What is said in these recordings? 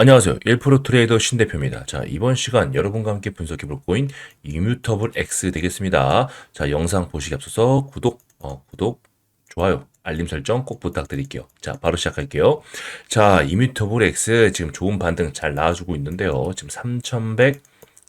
안녕하세요. 1프로 트레이더 신 대표입니다. 자, 이번 시간 여러분과 함께 분석해 볼 코인 이뮤터블 X 되겠습니다. 자, 영상 보시기 앞서서 구독, 어, 구독, 좋아요, 알림 설정 꼭 부탁드릴게요. 자, 바로 시작할게요. 자, 이뮤터블 X 지금 좋은 반등 잘 나와주고 있는데요. 지금 3,100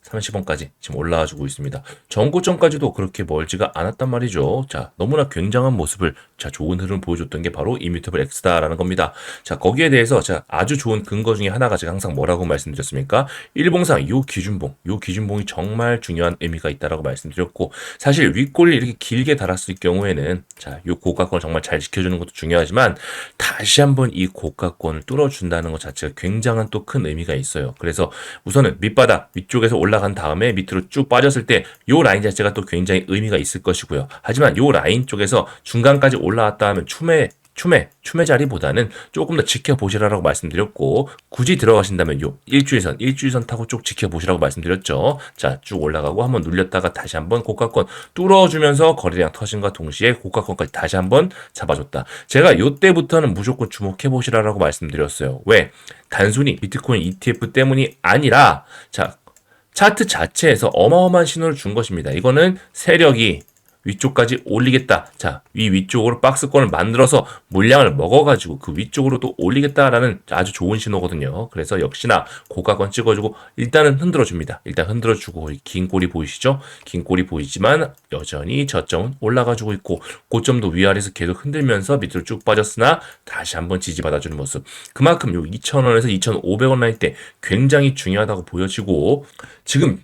30원까지 지금 올라와 주고 있습니다. 전고점까지도 그렇게 멀지가 않았단 말이죠. 자, 너무나 굉장한 모습을 자, 좋은 흐름 보여줬던 게 바로 이뮤터블 X다라는 겁니다. 자, 거기에 대해서 자, 아주 좋은 근거 중에 하나가 제가 항상 뭐라고 말씀드렸습니까? 일봉상 요 기준봉, 요 기준봉이 정말 중요한 의미가 있다라고 말씀드렸고 사실 윗골을 이렇게 길게 달았을 경우에는 자, 요 고가권을 정말 잘 지켜주는 것도 중요하지만 다시 한번 이 고가권을 뚫어준다는 것 자체가 굉장한 또 큰 의미가 있어요. 그래서 우선은 밑바닥 위쪽에서 올라간 다음에 밑으로 쭉 빠졌을 때 요 라인 자체가 또 굉장히 의미가 있을 것이고요. 하지만 요 라인 쪽에서 중간까지 올 라왔다 하면 추매 추매, 추매 자리보다는 조금 더 지켜보시라고 말씀드렸고, 굳이 들어가신다면 요 일주일선, 일주일선 타고 쭉 지켜보시라고 말씀드렸죠. 자, 쭉 올라가고 한번 눌렸다가 다시 한번 고가권 뚫어주면서 거래량 터진과 동시에 고가권까지 다시 한번 잡아줬다. 제가 요때부터는 무조건 주목해보시라고 말씀드렸어요. 왜? 단순히 비트코인 ETF 때문이 아니라, 자, 차트 자체에서 어마어마한 신호를 준 것입니다. 이거는 세력이 위쪽까지 올리겠다. 자, 위 위쪽으로 박스권을 만들어서 물량을 먹어가지고 그 위쪽으로 또 올리겠다라는 아주 좋은 신호거든요. 그래서 역시나 고가권 찍어주고 일단은 흔들어줍니다. 일단 흔들어주고 긴 꼬리 보이시죠? 긴 꼬리 보이지만 여전히 저점은 올라가지고 있고 고점도 위아래에서 계속 흔들면서 밑으로 쭉 빠졌으나 다시 한번 지지받아주는 모습. 그만큼 요 2,000원에서 2,500원 라인 때 굉장히 중요하다고 보여지고 지금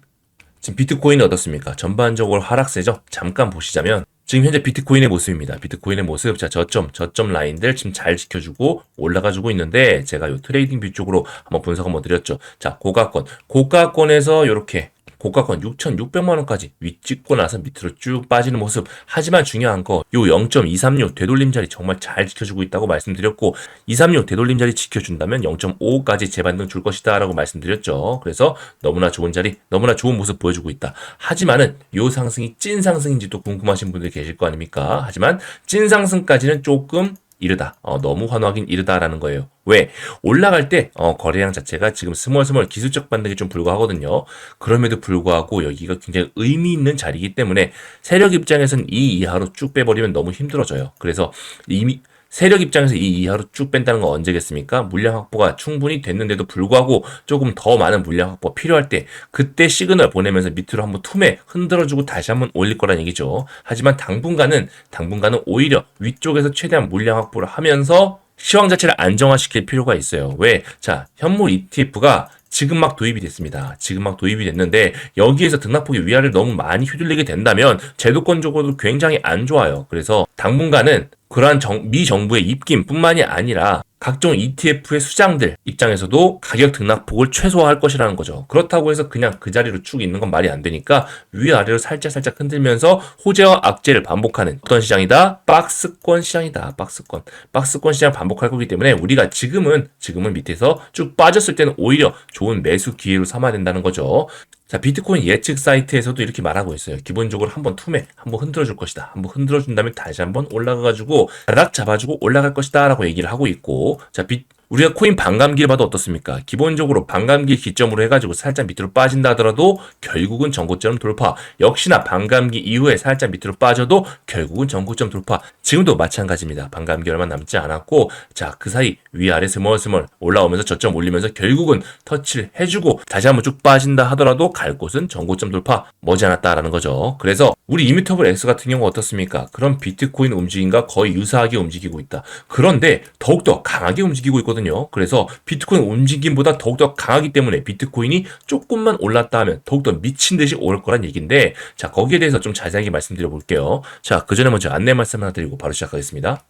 지금 비트코인은 어떻습니까? 전반적으로 하락세죠? 잠깐 보시자면 지금 현재 비트코인의 모습입니다. 비트코인의 모습, 자, 저점, 저점 라인들 지금 잘 지켜주고 올라가주고 있는데, 제가 요 트레이딩 뷰 쪽으로 한번 분석 한번 드렸죠. 자, 고가권. 고가권에서 이렇게 고가권 6,600만 원까지 윗찍고 나서 밑으로 쭉 빠지는 모습. 하지만 중요한 거, 요 0.236 되돌림 자리 정말 잘 지켜주고 있다고 말씀드렸고, 236 되돌림 자리 지켜준다면 0.55까지 재반등 줄 것이다라고 말씀드렸죠. 그래서 너무나 좋은 자리, 너무나 좋은 모습 보여주고 있다. 하지만은 요 상승이 찐 상승인지도 궁금하신 분들 계실 거 아닙니까? 하지만 찐 상승까지는 조금 이르다. 어, 너무 환호하긴 이르다라는 거예요. 왜? 올라갈 때 어, 거래량 자체가 지금 스멀스멀 기술적 반등이 좀 불과하거든요. 그럼에도 불구하고 여기가 굉장히 의미 있는 자리이기 때문에 세력 입장에서는 이 이하로 쭉 빼버리면 너무 힘들어져요. 그래서 이미 세력 입장에서 이 이하로 쭉 뺀다는 건 언제겠습니까? 물량 확보가 충분히 됐는데도 불구하고 조금 더 많은 물량 확보 필요할 때 그때 시그널 보내면서 밑으로 한번 툼에 흔들어주고 다시 한번 올릴 거란 얘기죠. 하지만 당분간은 당분간은 오히려 위쪽에서 최대한 물량 확보를 하면서 시황 자체를 안정화시킬 필요가 있어요. 왜? 자, 현물 ETF가 지금 막 도입이 됐습니다. 지금 막 도입이 됐는데 여기에서 등락폭이 위아래를 너무 많이 휘둘리게 된다면 제도권적으로도 굉장히 안 좋아요. 그래서 당분간은 그러한 정, 미 정부의 입김뿐만이 아니라 각종 ETF의 수장들 입장에서도 가격 등락폭을 최소화할 것이라는 거죠. 그렇다고 해서 그냥 그 자리로 쭉 있는 건 말이 안 되니까 위아래로 살짝살짝 흔들면서 호재와 악재를 반복하는 어떤 시장이다? 박스권 시장이다. 박스권. 박스권 시장 반복할 거기 때문에 우리가 지금은 지금은 밑에서 쭉 빠졌을 때는 오히려 좋은 매수 기회로 삼아야 된다는 거죠. 자, 비트코인 예측 사이트에서도 이렇게 말하고 있어요. 기본적으로 한번 투매, 한번 흔들어 줄 것이다. 한번 흔들어 준 다음에 다시 한번 올라가 가지고, 락 잡아주고 올라갈 것이다. 라고 얘기를 하고 있고, 자, 비, 우리가 코인 반감기를 봐도 어떻습니까? 기본적으로 반감기 기점으로 해가지고 살짝 밑으로 빠진다 하더라도 결국은 전고점 돌파. 역시나 반감기 이후에 살짝 밑으로 빠져도 결국은 전고점 돌파. 지금도 마찬가지입니다. 반감기 얼마 남지 않았고, 자, 그 사이 위아래 스멀스멀 올라오면서 저점 올리면서 결국은 터치를 해주고 다시 한번 쭉 빠진다 하더라도 갈 곳은 전고점 돌파 머지않았다라는 거죠. 그래서 우리 이미터블 X 같은 경우 어떻습니까? 그런 비트코인 움직임과 거의 유사하게 움직이고 있다. 그런데 더욱더 강하게 움직이고 있거든요. 그래서 비트코인 움직임보다 더욱더 강하기 때문에 비트코인이 조금만 올랐다 하면 더욱더 미친 듯이 오를 거란 얘기인데 자 거기에 대해서 좀 자세하게 말씀드려 볼게요. 자 그 전에 먼저 안내 말씀 하나 드리고 바로 시작하겠습니다.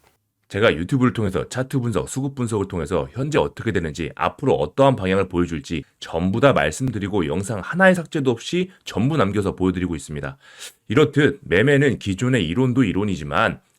제가 유튜브를 통해서 차트 분석, 수급 분석을 통해서 현재 어떻게 되는지, 앞으로 어떠한 방향을 보여줄지 전부 다 말씀드리고 영상 하나의 삭제도 없이 전부 남겨서 보여드리고 있습니다. 이렇듯 매매는 기존의 이론도 이론이지만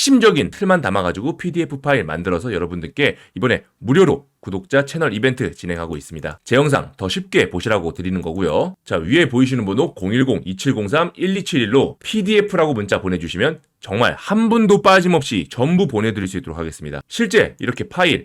핵심적인 틀만 담아가지고 PDF 파일 만들어서 여러분들께 이번에 무료로 구독자 채널 이벤트 진행하고 있습니다. 제 영상 더 쉽게 보시라고 드리는 거고요. 자, 위에 보이시는 번호 010-2703-1271로 PDF라고 문자 보내주시면 정말 한 분도 빠짐없이 전부 보내드릴 수 있도록 하겠습니다. 실제 이렇게 파일,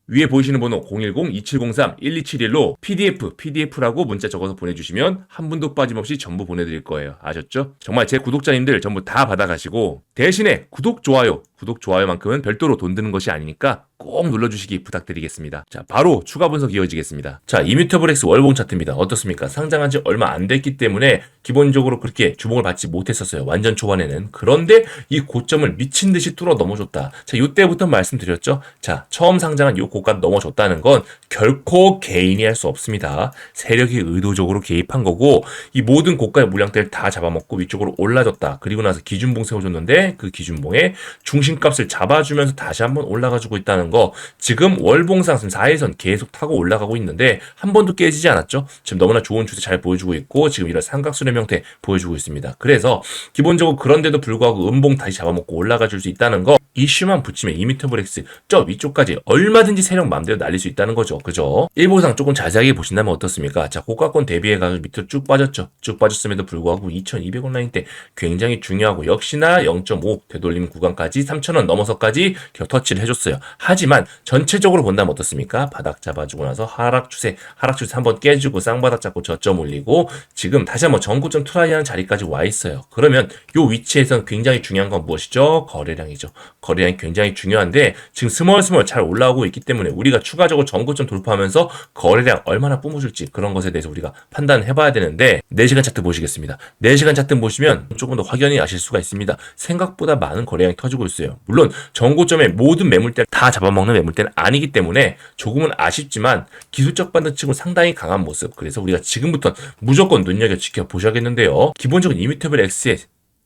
위에 보이시는 번호 010-2703-1271로 PDF, PDF라고 문자 적어서 보내주시면 한 분도 빠짐없이 전부 보내드릴 거예요. 아셨죠? 정말 제 구독자님들 전부 다 받아가시고 대신에 구독, 좋아요, 구독, 좋아요만큼은 별도로 돈 드는 것이 아니니까 꼭 눌러주시기 부탁드리겠습니다. 자, 바로 추가 분석 이어지겠습니다. 자, 이뮤터블엑스 월봉 차트입니다. 어떻습니까? 상장한 지 얼마 안 됐기 때문에 기본적으로 그렇게 주목을 받지 못했었어요. 완전 초반에는. 그런데 이 고점을 미친 듯이 뚫어 넘어줬다. 자, 이때부터 말씀드렸죠. 자, 처음 상장한 이 고가 넘어줬다는 건 결코 개인이 할 수 없습니다. 세력이 의도적으로 개입한 거고 이 모든 고가의 물량대를 다 잡아먹고 위쪽으로 올라졌다. 그리고 나서 기준봉 세워줬는데 그 기준봉에 중심값을 잡아주면서 다시 한번 올라가지고 있다는 거 지금 월봉 상승 4일선 계속 타고 올라가고 있는데 한 번도 깨지지 않았죠. 지금 너무나 좋은 추세 잘 보여주고 있고 지금 이런 삼각수렴 형태 보여주고 있습니다. 그래서 기본적으로 그런데도 불구하고 음봉 다시 잡아먹고 올라가 줄 수 있다는 거 이슈만 붙이면 2m 브렉스 저 위쪽까지 얼마든지 세력 마음대로 날릴 수 있다는 거죠. 그죠? 일보상 조금 자세하게 보신다면 어떻습니까? 자, 고가권 대비해가지고 밑으로 쭉 빠졌죠. 쭉 빠졌음에도 불구하고 2,200원 라인 때 굉장히 중요하고 역시나 0.5 되돌림 구간까지 3,000원 넘어서까지 터치를 해줬어요. 하지만 전체적으로 본다면 어떻습니까? 바닥 잡아주고 나서 하락 추세, 하락 추세 한번 깨주고 쌍바닥 잡고 저점 올리고 지금 다시 한번 전고점 트라이하는 자리까지 와 있어요. 그러면 요 위치에선 굉장히 중요한 건 무엇이죠? 거래량이죠. 거래량이 굉장히 중요한데 지금 스멀스멀 잘 올라오고 있기 때문에 우리가 추가적으로 전고점 돌파하면서 거래량 얼마나 뿜어줄지 그런 것에 대해서 우리가 판단해 봐야 되는데 4시간 차트 보시겠습니다. 4시간 차트 보시면 조금 더 확연히 아실 수가 있습니다. 생각보다 많은 거래량이 터지고 있어요. 물론 전고점의 모든 매물대 다 잡아먹는 매물대는 아니기 때문에 조금은 아쉽지만 기술적 반등 치고 상당히 강한 모습. 그래서 우리가 지금부터 무조건 눈여겨 지켜보셔야겠는데요. 기본적인 이미터블 X의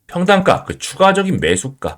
평단가, 그 추가적인 매수가,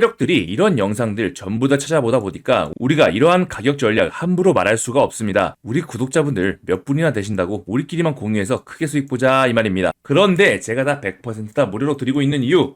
력들이 이런 영상들 전부 다 찾아보다 보니까 우리가 이러한 가격 전략 함부로 말할 수가 없습니다. 우리 구독자분들 몇 분이나 되신다고 우리끼리만 공유해서 크게 수익 보자 이 말입니다. 그런데 제가 다 100%다 무료로 드리고 있는 이유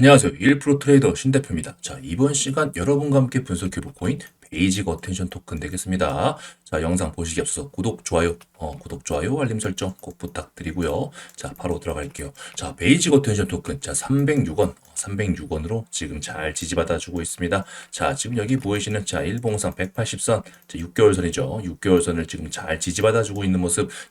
안녕하세요. 1프로 트레이더 신 대표입니다. 자, 이번 시간 여러분과 함께 분석해볼 코인 베이직 어텐션 토큰 되겠습니다. 자, 영상 보시기 앞서서 구독, 좋아요, 어, 구독, 좋아요, 알림 설정 꼭 부탁드리고요. 자, 바로 들어갈게요. 자, 베이직 어텐션 토큰, 자, 306원, 306원으로 지금 잘 지지받아주고 있습니다. 자, 지금 여기 보이시는 자, 일봉상 180선, 자, 6개월 선이죠. 6개월 선을 지금 잘 지지받아주고 있는 모습